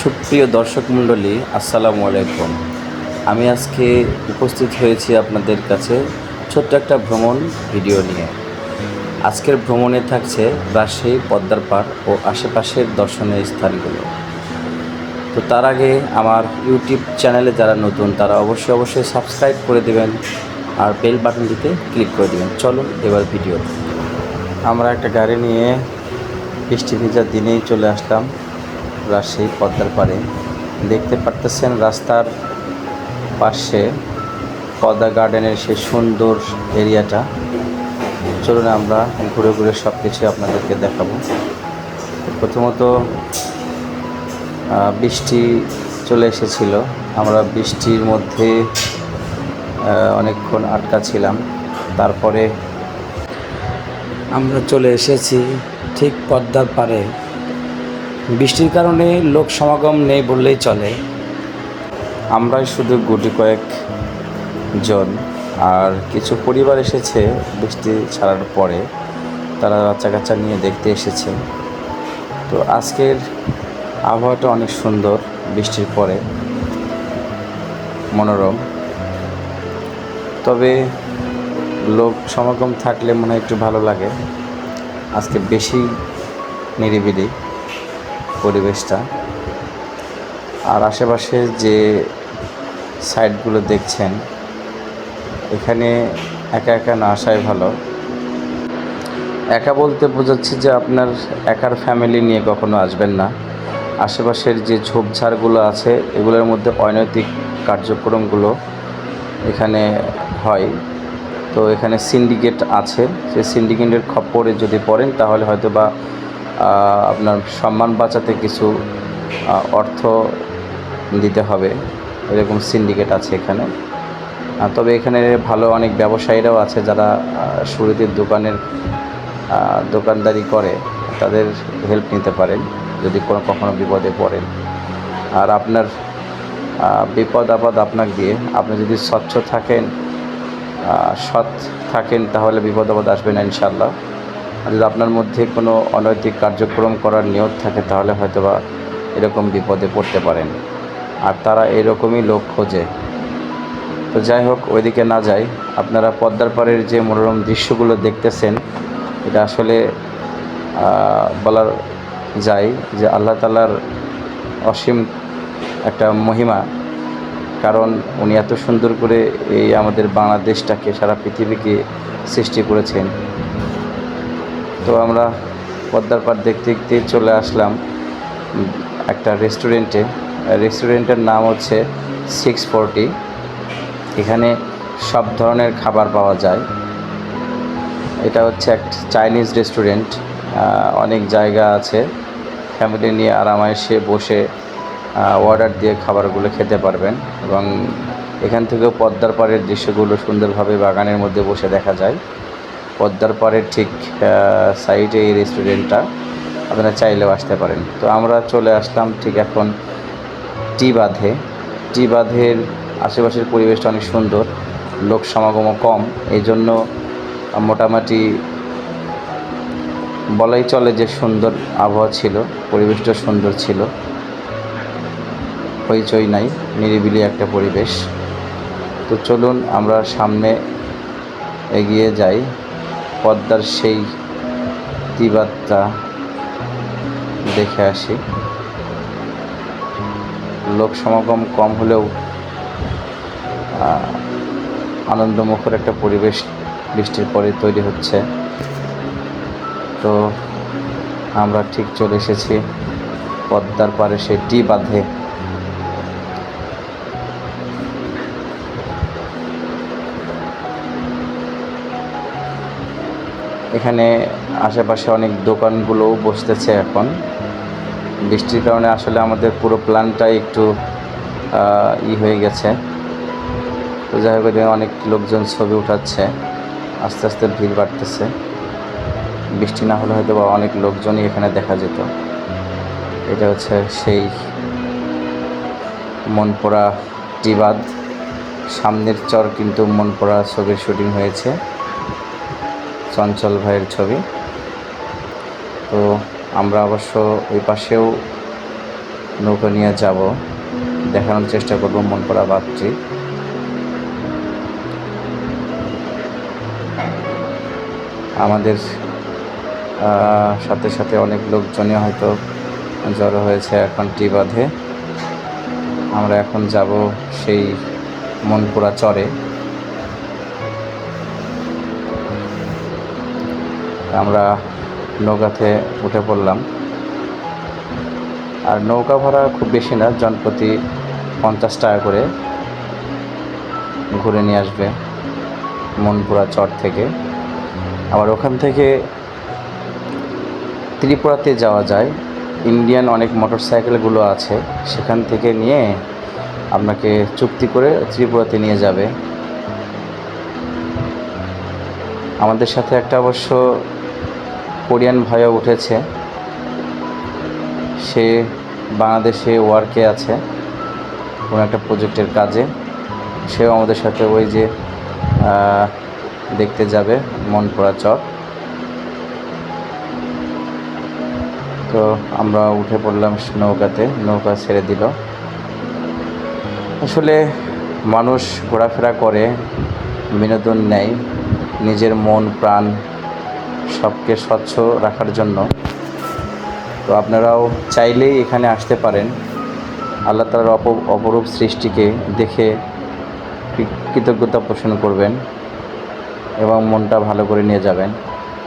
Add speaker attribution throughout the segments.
Speaker 1: সুপ্রিয় দর্শক মণ্ডলী, আসসালামু আলাইকুম। আমি আজকে উপস্থিত হয়েছি আপনাদের কাছে ছোট্ট একটা ভ্রমণ ভিডিও নিয়ে। আজকের ভ্রমণে থাকছে রাজশাহী, পদ্মার পাড় ও আশেপাশের দর্শনীয় স্থানগুলো। তো তার আগে আমার ইউটিউব চ্যানেলে যারা নতুন, তারা অবশ্যই অবশ্যই সাবস্ক্রাইব করে দেবেন আর বেল বাটনটিতে ক্লিক করে দেবেন। চলুন এবার ভিডিও। আমরা একটা গাড়ি নিয়ে বৃষ্টি ভেজার দিনেই চলে আসলাম। রাজশাহী পদ্মার পাড়ে দেখতে পারতেছেন রাস্তার পাশে পদ্মা গার্ডেনের সেই সুন্দর এরিয়াটা। চলুন আমরা ঘুরে ঘুরে সব কিছু আপনাদেরকে দেখাবো। প্রথমত বৃষ্টি চলে এসেছিল। আমরা বৃষ্টির মধ্যে অনেকক্ষণ আটকা ছিলাম। তারপরে আমরা চলে এসেছি ঠিক পদ্মার পাড়ে। বৃষ্টির কারণে লোক সমাগম নেই বললেই চলে। আমরাই শুধু গুটি কয়েক জন আর কিছু পরিবার এসেছে বৃষ্টি ছাড়ার পরে। তারা বাচ্চা কাচ্চা নিয়ে দেখতে এসেছে। তো আজকের আবহাওয়াটা অনেক সুন্দর বৃষ্টির পরে। মনোরম। তবে লোক সমাগম থাকলে মনে হয় একটু ভালো লাগে। আজকে বেশি নিরিবিলি। পরিবেশটা। আর আশেপাশে যে সাইটগুলো দেখছেন, এখানে একা একা না আসাই ভালো। একা বলতে বোঝাচ্ছি যে আপনার একার ফ্যামিলি নিয়ে কখনো আসবেন না। আশেপাশের যে ঝোপঝাড়গুলো আছে, এগুলোর মধ্যে অনৈতিক কার্যক্রমগুলো এখানে হয়। তো এখানে সিন্ডিকেট আছে, সেই সিন্ডিকেটের খপ্পরে যদি পড়েন, তাহলে হয়তো বা আপনার সম্মান বাঁচাতে কিছু অর্থ দিতে হবে। এরকম সিন্ডিকেট আছে এখানে। তবে এখানে ভালো অনেক ব্যবসায়ীরাও আছে যারা আহ, শুরুতে দোকানের দোকানদারি করে তাদের হেল্প নিতে পারেন যদি কোনো কখনো বিপদে পড়েন। আর আপনার বিপদ আপদ আপনাকে দিয়ে আপনি যদি স্বচ্ছ থাকেন সৎ থাকেন তাহলে বিপদ আপদ আসবে না ইনশাল্লাহ আর যদি আপনার মধ্যে কোনো অনৈতিক কার্যক্রম করার নিয়ত থাকে, তাহলে হয়তো বা এরকম বিপদে পড়তে পারেন। আর তারা এরকমই লোক খোঁজে। তো যাই হোক, ওইদিকে না যাই। আপনারা পদ্মার পাড়ের যে মনোরম দৃশ্যগুলো দেখতেছেন, এটা আসলে বলার যায় যে আল্লাহ তালার অসীম একটা মহিমা। কারণ উনি এত সুন্দর করে এই আমাদের বাংলাদেশটাকে, সারা পৃথিবীকে সৃষ্টি করেছেন। তো আমরা পদ্মার পাড় দেখতে দেখতে চলে আসলাম একটা রেস্টুরেন্টে রেস্টুরেন্টের নাম হচ্ছে সিক্স ফোরটি এখানে সব ধরনের খাবার পাওয়া যায়। এটা হচ্ছে এক চাইনিজ রেস্টুরেন্ট অনেক জায়গা আছে। ফ্যামিলি নিয়ে আরামায়েসে বসে অর্ডার দিয়ে খাবারগুলো খেতে পারবেন এবং এখান থেকেও পদ্মার পাড়ের দৃশ্যগুলো সুন্দরভাবে বাগানের মধ্যে বসে দেখা যায়। পদ্মার পাড়ের ঠিক সাইডে এই রেস্টুরেন্টটা আপনারা চাইলেও আসতে পারেন। তো আমরা চলে আসলাম ঠিক এখন টি বাঁধে টি বাঁধের আশেপাশের পরিবেশটা অনেক সুন্দর, লোক সমাগমও কম। এই জন্য মোটামুটি বলাই চলে যে সুন্দর আবহাওয়া ছিল, পরিবেশটা সুন্দর ছিল। হইচই নাই, নিরিবিলি একটা পরিবেশ। তো চলুন আমরা সামনে এগিয়ে যাই। পদ্মার সেই তিবাতটা দেখে আসি। লোক সমাগম কম হলেও আনন্দমুখর একটা পরিবেশ বৃষ্টির পরে তৈরি হচ্ছে। তো আমরা ঠিক চলে এসেছি। পদ্মার পারে সেই টি বাঁধে। এখানে আশেপাশে অনেক দোকানগুলোও বসতেছে এখন। বৃষ্টির কারণে আসলে আমাদের পুরো প্ল্যানটাই একটু ই হয়ে গেছে। তো যাই হোক অনেক লোকজন ছবি উঠাচ্ছে। আস্তে আস্তে ভিড় বাড়তেছে। বৃষ্টি না হলে হয়তো বা অনেক লোকজনই এখানে দেখা যেত। এটা হচ্ছে সেই মনপোড়া টিবাদ। সামনের চর কিন্তু মনপোড়া ছবির শুটিং হয়েছে। চঞ্চল ভাইয়ের ছবি। তো আমরা অবশ্য ওই পাশেও নৌকা নিয়ে যাব। দেখানোর চেষ্টা করব মন করা বাদটি আমাদের সাথে সাথে অনেক লোকজনই হয়তো জড়ো হয়েছে এখন টি বাঁধে আমরা এখন যাব সেই মনপুরা চরে। আমরা নৌকাতে উঠে পড়লাম। আর নৌকা ভাড়া খুব বেশি না, জনপ্রতি পঞ্চাশ টাকা করে ঘুরে নিয়ে আসবে মনপুরা চর থেকে। আবার ওখান থেকে ত্রিপুরাতে যাওয়া যায়। ইন্ডিয়ান অনেক মোটর সাইকেলগুলো আছে, সেখান থেকে নিয়ে আপনাকে চুক্তি করে ত্রিপুরাতে নিয়ে যাবে। আমাদের সাথে একটা অবশ্য কোরিয়ান ভাইও উঠেছে। সে বাংলাদেশে ওয়ার্কে আছে। কোনো একটা প্রজেক্টের কাজে। সেও আমাদের সাথে ওই যে দেখতে যাবে মন পড়া চর তো আমরা উঠে পড়লাম নৌকাতে। নৌকা ছেড়ে দিল। আসলে মানুষ ঘোরাফেরা করে, বিনোদন নেয়। নিজের মন, প্রাণ সবকে স্বচ্ছ রাখার জন্য। তো আপনারাও চাইলেই এখানে আসতে পারেন। আল্লাহ তালার অপ, অপরূপ সৃষ্টিকে দেখে কৃতজ্ঞতা পোষণ করবেন এবং মনটা ভালো করে নিয়ে যাবেন।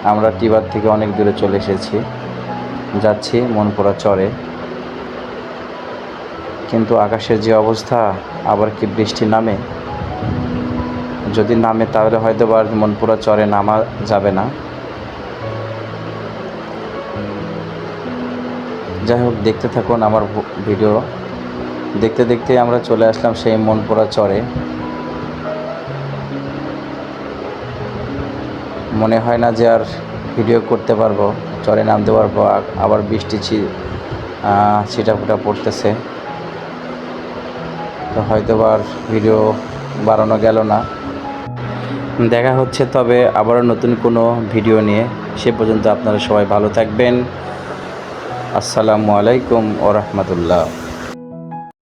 Speaker 1: আমরা টিবার থেকে অনেক দূরে চলে এসেছি। যাচ্ছি, মন পড়া চরে। কিন্তু আকাশের যে অবস্থা, আবার কি বৃষ্টি নামে? যদি নামে তাহলে হয়তো বা মনপুরা চরে নামা যাবে না। যাই হোক, দেখতে থাকুন আমার ভিডিও দেখতে দেখতে আমরা চলে আসলাম সেই মন মনপুরা চরে। মনে হয় না যে আর ভিডিও করতে পারব। চরে নামতে পারব আবার বৃষ্টি ছি ছিটাফোটা পড়তেছে। তো হয়তো আর ভিডিও বাড়ানো গেল না। দেখা হচ্ছে তবে আবারও নতুন কোনো ভিডিও নিয়ে। সে পর্যন্ত আপনারা সবাই ভালো থাকবেন। আসসালামু আলাইকুম ও